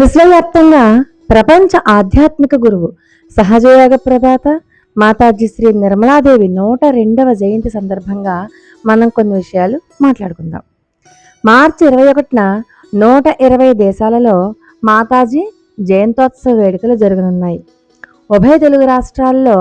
విశ్వవ్యాప్తంగా ప్రపంచ ఆధ్యాత్మిక గురువు సహజయోగ ప్రదాత మాతాజీ శ్రీ నిర్మలాదేవి నూట రెండవ జయంతి సందర్భంగా మనం కొన్ని విషయాలు మాట్లాడుకుందాం. మార్చి ఇరవై ఒకటిన నూట ఇరవై దేశాలలో మాతాజీ జయంతోత్సవ వేడుకలు జరగనున్నాయి. ఉభయ తెలుగు రాష్ట్రాల్లో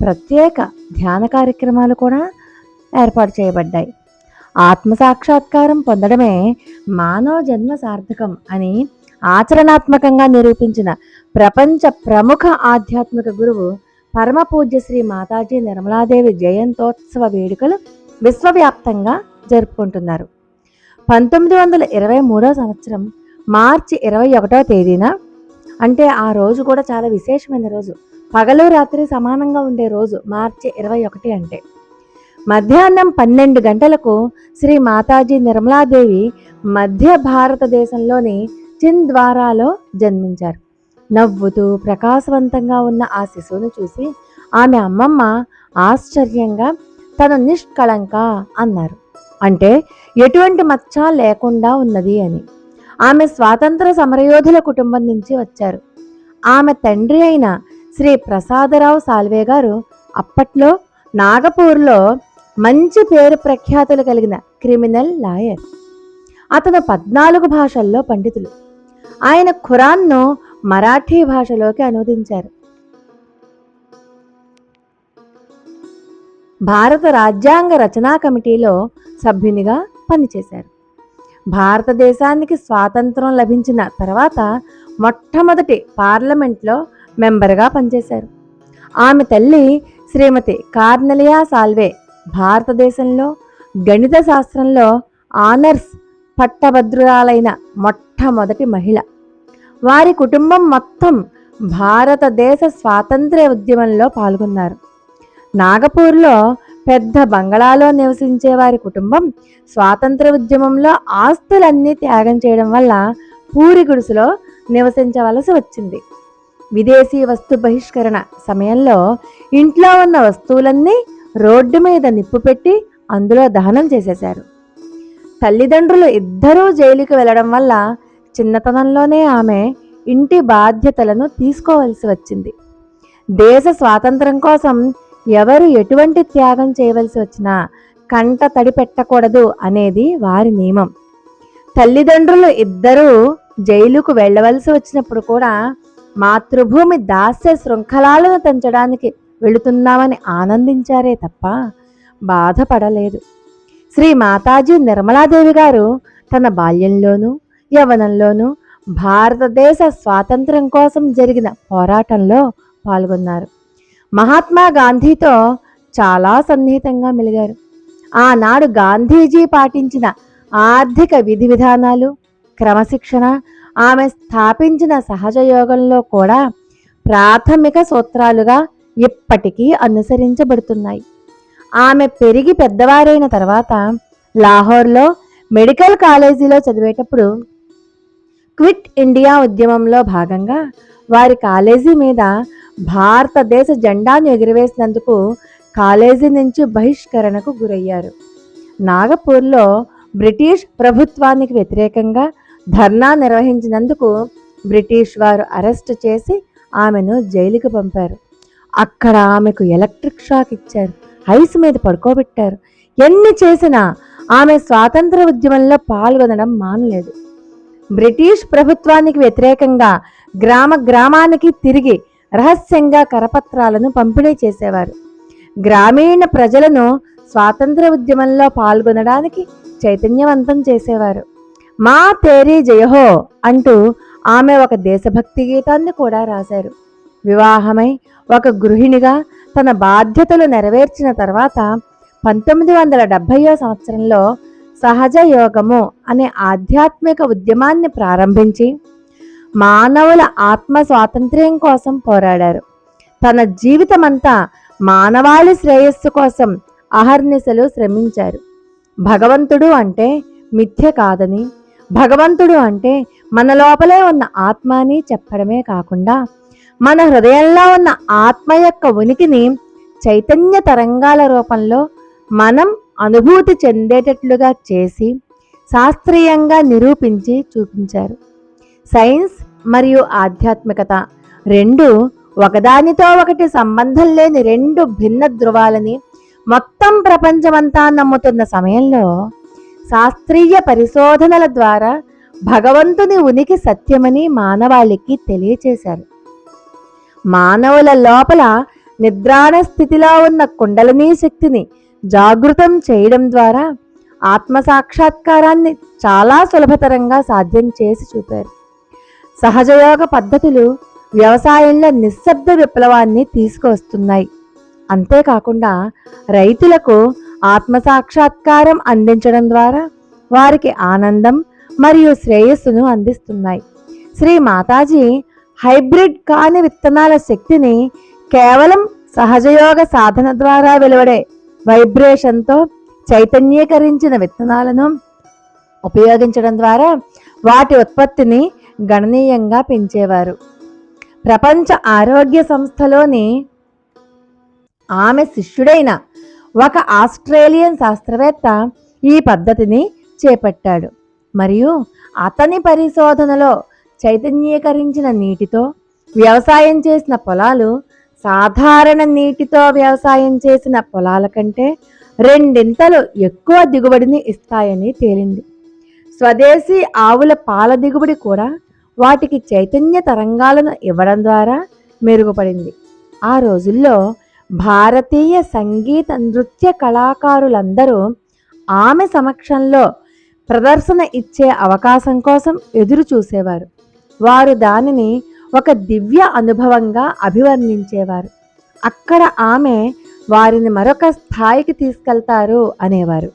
ప్రత్యేక ధ్యాన కార్యక్రమాలు కూడా ఏర్పాటు చేయబడ్డాయి. ఆత్మ సాక్షాత్కారం పొందడమే మానవ జన్మ సార్థకం అని ఆచరణాత్మకంగా నిరూపించిన ప్రపంచ ప్రముఖ ఆధ్యాత్మిక గురువు పరమ పూజ్య శ్రీ మాతాజీ నిర్మలాదేవి జయంతోత్సవ వేడుకలు విశ్వవ్యాప్తంగా జరుపుకుంటున్నారు. పంతొమ్మిది వందల ఇరవై మూడో సంవత్సరం మార్చి ఇరవై ఒకటో తేదీన అంటే ఆ రోజు కూడా చాలా విశేషమైన రోజు. పగలు రాత్రి సమానంగా ఉండే రోజు మార్చి ఇరవై ఒకటి అంటే. మధ్యాహ్నం పన్నెండు గంటలకు శ్రీ మాతాజీ నిర్మలాదేవి మధ్య భారతదేశంలోని చింద్వారాలో జన్మించారు. నవ్వుతూ ప్రకాశవంతంగా ఉన్న ఆ శిశువును చూసి ఆమె అమ్మమ్మ ఆశ్చర్యంగా తను నిష్కళంక అన్నారు. అంటే ఎటువంటి మచ్చ లేకుండా ఉన్నది అని. ఆమె స్వాతంత్ర సమరయోధుల కుటుంబం నుంచి వచ్చారు. ఆమె తండ్రి అయిన శ్రీ ప్రసాదరావు సాల్వే గారు అప్పట్లో నాగపూర్లో మంచి పేరు ప్రఖ్యాతులు కలిగిన క్రిమినల్ లాయర్. అతను పద్నాలుగు భాషల్లో పండితులు. ఆయన ఖురాన్ను మరాఠీ భాషలోకి అనువదించారు. భారత రాజ్యాంగ రచనా కమిటీలో సభ్యునిగా పనిచేశారు. భారతదేశానికి స్వాతంత్రం లభించిన తర్వాత మొట్టమొదటి పార్లమెంట్లో మెంబర్గా పనిచేశారు. ఆమె తల్లి శ్రీమతి కార్నలియా సాల్వే భారతదేశంలో గణిత శాస్త్రంలో ఆనర్స్ పట్టభద్రురాలైన మొట్టమొదటి మహిళ. వారి కుటుంబం మొత్తం భారతదేశ స్వాతంత్ర్య ఉద్యమంలో పాల్గొన్నారు. నాగపూర్లో పెద్ద బంగళాలో నివసించే వారి కుటుంబం స్వాతంత్ర ఉద్యమంలో ఆస్తులన్నీ త్యాగం చేయడం వల్ల పూరి గుడిసెలో నివసించవలసి వచ్చింది. విదేశీ వస్తు బహిష్కరణ సమయంలో ఇంట్లో ఉన్న వస్తువులన్నీ రోడ్డు మీద నిప్పు పెట్టి అందులో దహనం చేసేశారు. తల్లిదండ్రులు ఇద్దరూ జైలుకి వెళ్ళడం వల్ల చిన్నతనంలోనే ఆమె ఇంటి బాధ్యతలను తీసుకోవలసి వచ్చింది. దేశ స్వాతంత్రం కోసం ఎవరు ఎటువంటి త్యాగం చేయవలసి వచ్చినా కంట తడి పెట్టకూడదు అనేది వారి నియమం. తల్లిదండ్రులు ఇద్దరూ జైలుకు వెళ్ళవలసి వచ్చినప్పుడు కూడా మాతృభూమి దాస్య శృంఖలాలను తెంచడానికి వెళుతున్నామని ఆనందించారే తప్ప బాధపడలేదు. శ్రీ మాతాజీ నిర్మలాదేవి గారు తన బాల్యంలోనూ యవనంలోనూ భారతదేశ స్వాతంత్ర్యం కోసం జరిగిన పోరాటంలో పాల్గొన్నారు. మహాత్మా గాంధీతో చాలా సన్నిహితంగా మెలిగారు. ఆనాడు గాంధీజీ పాటించిన ఆర్థిక విధి విధానాలు క్రమశిక్షణ ఆమె స్థాపించిన సహజ యోగంలో కూడా ప్రాథమిక సూత్రాలుగా ఇప్పటికీ అనుసరించబడుతున్నాయి. ఆమె పెరిగి పెద్దవారైన తర్వాత లాహోర్లో మెడికల్ కాలేజీలో చదివేటప్పుడు క్విట్ ఇండియా ఉద్యమంలో భాగంగా వారి కాలేజీ మీద భారతదేశ జెండాను ఎగురవేసినందుకు కాలేజీ నుంచి బహిష్కరణకు గురయ్యారు. నాగపూర్లో బ్రిటిష్ ప్రభుత్వానికి వ్యతిరేకంగా ధర్నా నిర్వహించినందుకు బ్రిటిష్ వారు అరెస్ట్ చేసి ఆమెను జైలుకు పంపారు. అక్కడ ఆమెకు ఎలక్ట్రిక్ షాక్ ఇచ్చారు. ఐస్ మీద పడుకోబెట్టారు. ఎన్ని చేసినా ఆమె స్వాతంత్ర ఉద్యమంలో పాల్గొనడం మానలేదు. బ్రిటిష్ ప్రభుత్వానికి వ్యతిరేకంగా గ్రామ గ్రామానికి తిరిగి రహస్యంగా కరపత్రాలను పంపిణీ చేసేవారు. గ్రామీణ ప్రజలను స్వాతంత్ర ఉద్యమంలో పాల్గొనడానికి చైతన్యవంతం చేసేవారు. మా తేరీ జయహో అంటూ ఆమె ఒక దేశభక్తి గీతాన్ని కూడా రాశారు. వివాహమై ఒక గృహిణిగా తన బాధ్యతలు నెరవేర్చిన తర్వాత పంతొమ్మిది వందల డెబ్భైయో సంవత్సరంలో సహజ యోగము అనే ఆధ్యాత్మిక ఉద్యమాన్ని ప్రారంభించి మానవుల ఆత్మ స్వాతంత్ర్యం కోసం పోరాడారు. తన జీవితమంతా మానవాళి శ్రేయస్సు కోసం అహర్నిశలు శ్రమించారు. భగవంతుడు అంటే మిథ్య కాదని భగవంతుడు అంటే మన లోపలే ఉన్న ఆత్మ అని చెప్పడమే కాకుండా మన హృదయంలో ఉన్న ఆత్మ యొక్క ఉనికిని చైతన్య తరంగాల రూపంలో మనం అనుభూతి చెందేటట్లుగా చేసి శాస్త్రీయంగా నిరూపించి చూపించారు. సైన్స్ మరియు ఆధ్యాత్మికత రెండు ఒకదానితో ఒకటి సంబంధం లేని రెండు భిన్న ధృవాలని మొత్తం ప్రపంచమంతా నమ్ముతున్న సమయంలో శాస్త్రీయ పరిశోధనల ద్వారా భగవంతుని ఉనికి సత్యమని మానవాళికి తెలియచేశారు. మానవుల లోపల నిద్రాణ స్థితిలో ఉన్న కుండలినీ శక్తిని జాగృతం చేయడం ద్వారా ఆత్మ సాక్షాత్కారాన్ని చాలా సులభతరంగా సాధ్యం చేసి చూపారు. సహజయోగ పద్ధతులు వ్యవసాయంలో నిశ్శబ్ద విప్లవాన్ని తీసుకువస్తున్నాయి. అంతేకాకుండా రైతులకు ఆత్మ సాక్షాత్కారం అందించడం ద్వారా వారికి ఆనందం మరియు శ్రేయస్సును అందిస్తున్నాయి. శ్రీ మాతాజీ హైబ్రిడ్ కాని విత్తనాల శక్తిని కేవలం సహజయోగ సాధన ద్వారా వెలువడే వైబ్రేషన్తో చైతన్యీకరించిన విత్తనాలను ఉపయోగించడం ద్వారా వాటి ఉత్పత్తిని గణనీయంగా పెంచేవారు. ప్రపంచ ఆరోగ్య సంస్థలోని ఆమె శిష్యుడైన ఒక ఆస్ట్రేలియన్ శాస్త్రవేత్త ఈ పద్ధతిని చేపట్టాడు. మరియు అతని పరిశోధనలో చైతన్యీకరించిన నీటితో వ్యవసాయం చేసిన పొలాలు సాధారణ నీటితో వ్యవసాయం చేసిన పొలాల కంటే రెండింతలు ఎక్కువ దిగుబడిని ఇస్తాయని తేలింది. స్వదేశీ ఆవుల పాల దిగుబడి కూడా వాటికి చైతన్య తరంగాలను ఇవ్వడం ద్వారా మెరుగుపడింది. ఆ రోజుల్లో భారతీయ సంగీత నృత్య కళాకారులందరూ ఆమె సమక్షంలో ప్రదర్శన ఇచ్చే అవకాశం కోసం ఎదురు చూసేవారు వారు దానిని ఒక దివ్య అనుభవంగా అభివర్ణించేవారు. అక్కడ ఆమె వారిని మరొక స్థాయికి తీసుకెళ్తారు అనేవారు.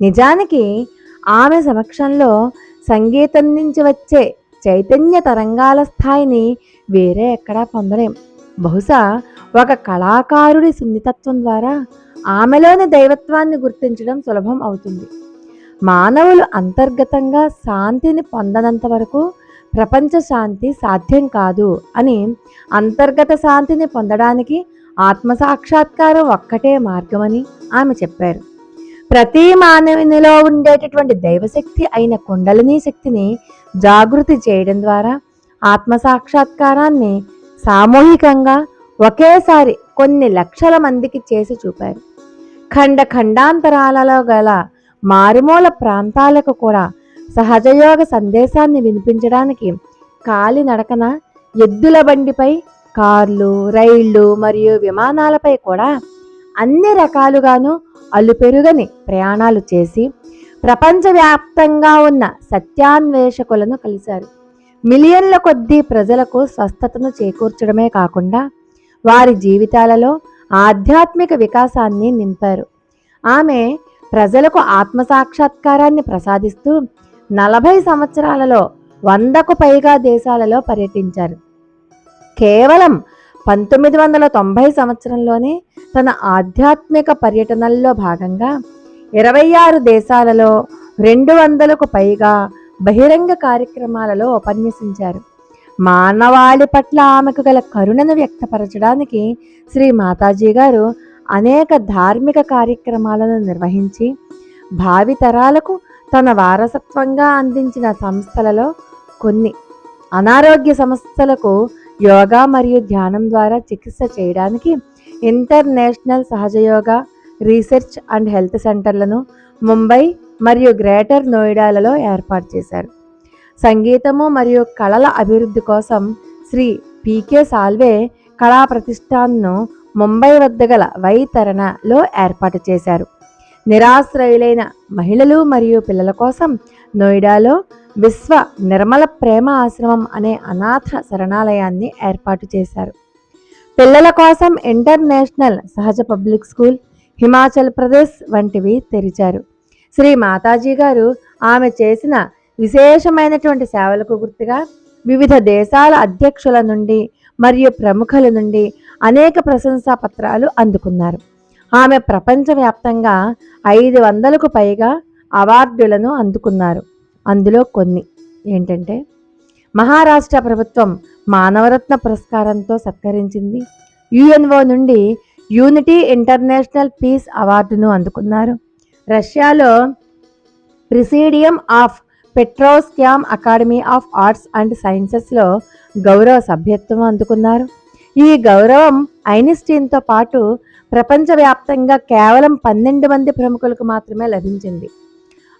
నిజానికి ఆమె సమక్షంలో సంగీతం నుంచి వచ్చే చైతన్య తరంగాల స్థాయిని వేరే ఎక్కడా పొందలేం. బహుశా ఒక కళాకారుడి సున్నితత్వం ద్వారా ఆమెలోని దైవత్వాన్ని గుర్తించడం సులభం అవుతుంది. మానవులు అంతర్గతంగా శాంతిని పొందనంత వరకు ప్రపంచ శాంతి సాధ్యం కాదు అని అంతర్గత శాంతిని పొందడానికి ఆత్మ సాక్షాత్కారం ఒక్కటే మార్గమని ఆమె చెప్పారు. ప్రతి మానవునిలో ఉండేటటువంటి దైవశక్తి అయిన కుండలిని శక్తిని జాగృతి చేయడం ద్వారా ఆత్మ సాక్షాత్కారాన్ని సామూహికంగా ఒకేసారి కొన్ని లక్షల మందికి చేసి చూపారు. ఖండ ఖండాంతరాలలో గల మారుమూల ప్రాంతాలకు కూడా సహజయోగ సందేశాన్ని వినిపించడానికి కాలినడకన ఎద్దుల బండిపై కార్లు రైళ్ళు మరియు విమానాలపై కూడా అన్ని రకాలుగాను అలుపెరుగని ప్రయాణాలు చేసి ప్రపంచవ్యాప్తంగా ఉన్న సత్యాన్వేషకులను కలిశారు. మిలియన్ల కొద్దీ ప్రజలకు స్వస్థతను చేకూర్చడమే కాకుండా వారి జీవితాలలో ఆధ్యాత్మిక వికాసాన్ని నింపారు. ఆమె ప్రజలకు ఆత్మసాక్షాత్కారాన్ని ప్రసాదిస్తూ నలభై సంవత్సరాలలో వందకు పైగా దేశాలలో పర్యటించారు. కేవలం పంతొమ్మిది వందల తొంభై సంవత్సరంలోనే తన ఆధ్యాత్మిక పర్యటనల్లో భాగంగా ఇరవై ఆరు దేశాలలో రెండు వందలకు పైగా బహిరంగ కార్యక్రమాలలో ఉపన్యసించారు. మానవాళి పట్ల ఆమెకు గల కరుణను వ్యక్తపరచడానికి శ్రీ మాతాజీ గారు అనేక ధార్మిక కార్యక్రమాలను నిర్వహించి భావితరాలకు తన వారసత్వంగా అందించిన సంస్థలలో కొన్ని. అనారోగ్య సమస్యలకు యోగా మరియు ధ్యానం ద్వారా చికిత్స చేయడానికి international Sahaja Yoga research and health సెంటర్లను Mumbai మరియు గ్రేటర్ నోయిడాలలో ఏర్పాటు చేశారు. సంగీతము మరియు కళల అభివృద్ధి కోసం శ్రీ పీకే సాల్వే కళా ప్రతిష్టాన్ను ముంబై వద్ద గల వైతరణలో ఏర్పాటు చేశారు. నిరాశ్రయులైన మహిళలు మరియు పిల్లల కోసం నోయిడాలో విశ్వ నిర్మల ప్రేమ ఆశ్రమం అనే అనాథ శరణాలయాన్ని ఏర్పాటు చేశారు. పిల్లల కోసం ఇంటర్నేషనల్ సహజ పబ్లిక్ స్కూల్ హిమాచల్ ప్రదేశ్ వంటివి తెరిచారు. శ్రీ మాతాజీ గారు ఆమె చేసిన విశేషమైనటువంటి సేవలకు గుర్తుగా వివిధ దేశాల అధ్యక్షుల నుండి మరియు ప్రముఖుల నుండి అనేక ప్రశంసా పత్రాలు అందుకున్నారు. ఆమె ప్రపంచవ్యాప్తంగా ఐదు వందలకు పైగా అవార్డులను అందుకున్నారు. అందులో కొన్ని ఏంటంటే మహారాష్ట్ర ప్రభుత్వం మానవరత్న పురస్కారంతో సత్కరించింది. యుఎన్ఓ నుండి యూనిటీ ఇంటర్నేషనల్ పీస్ అవార్డును అందుకున్నారు. రష్యాలో presidium of Petrovskaya academy of arts and సైన్సెస్లో గౌరవ సభ్యత్వం అందుకున్నారు. ఈ గౌరవం ఐన్స్టీన్తో పాటు ప్రపంచవ్యాప్తంగా కేవలం పన్నెండు మంది ప్రముఖులకు మాత్రమే లభించింది.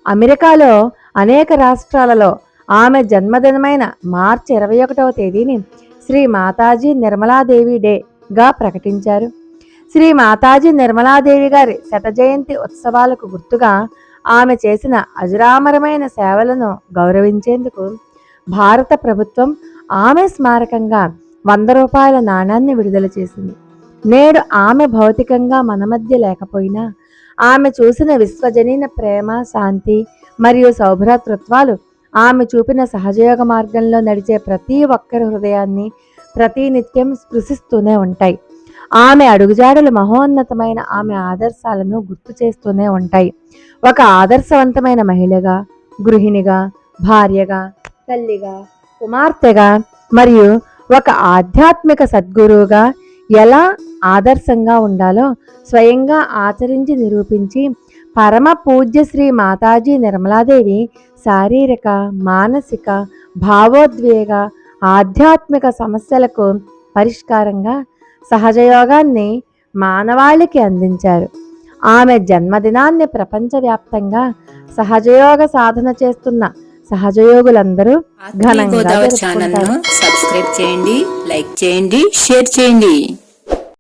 అమెరికాలో అనేక రాష్ట్రాలలో ఆమె జన్మదినమైన మార్చి ఇరవై ఒకటవ తేదీని శ్రీ మాతాజీ నిర్మలాదేవి డేగా ప్రకటించారు. శ్రీ మాతాజీ నిర్మలాదేవి గారి శత జయంతి ఉత్సవాలకు గుర్తుగా ఆమె చేసిన అజరామరమైన సేవలను గౌరవించేందుకు భారత ప్రభుత్వం ఆమె స్మారకంగా వంద రూపాయల నాణాన్ని విడుదల చేసింది. నేడు ఆమె భౌతికంగా మన మధ్య లేకపోయినా ఆమె చూసిన విశ్వజనీన ప్రేమ శాంతి మరియు సౌభ్రాతృత్వాలు ఆమె చూపిన సహజయోగ మార్గంలో నడిచే ప్రతి ఒక్కరి హృదయాన్ని ప్రతినిత్యం స్పృశిస్తూనే ఉంటాయి. ఆమె అడుగుజాడలు మహోన్నతమైన ఆమె ఆదర్శాలను గుర్తు చేస్తూనే ఉంటాయి. ఒక ఆదర్శవంతమైన మహిళగా గృహిణిగా భార్యగా తల్లిగా కుమార్తెగా మరియు ఒక ఆధ్యాత్మిక సద్గురువుగా ఎలా ఆదర్శంగా ఉండాలో స్వయంగా ఆచరించి నిరూపించి పరమ పూజ్య శ్రీ మాతాజీ నిర్మలాదేవి శారీరక మానసిక భావోద్వేగ ఆధ్యాత్మిక సమస్యలకు పరిష్కారంగా సహజయోగాన్ని మానవాళికి అందించారు. ఆమె జన్మదినాన్ని ప్రపంచవ్యాప్తంగా సహజయోగ సాధన చేస్తున్న సహజయోగులందరూ ఘనంగా సబ్స్క్రైబ్ చేయండి లైక్ చేయండి షేర్ చేయండి.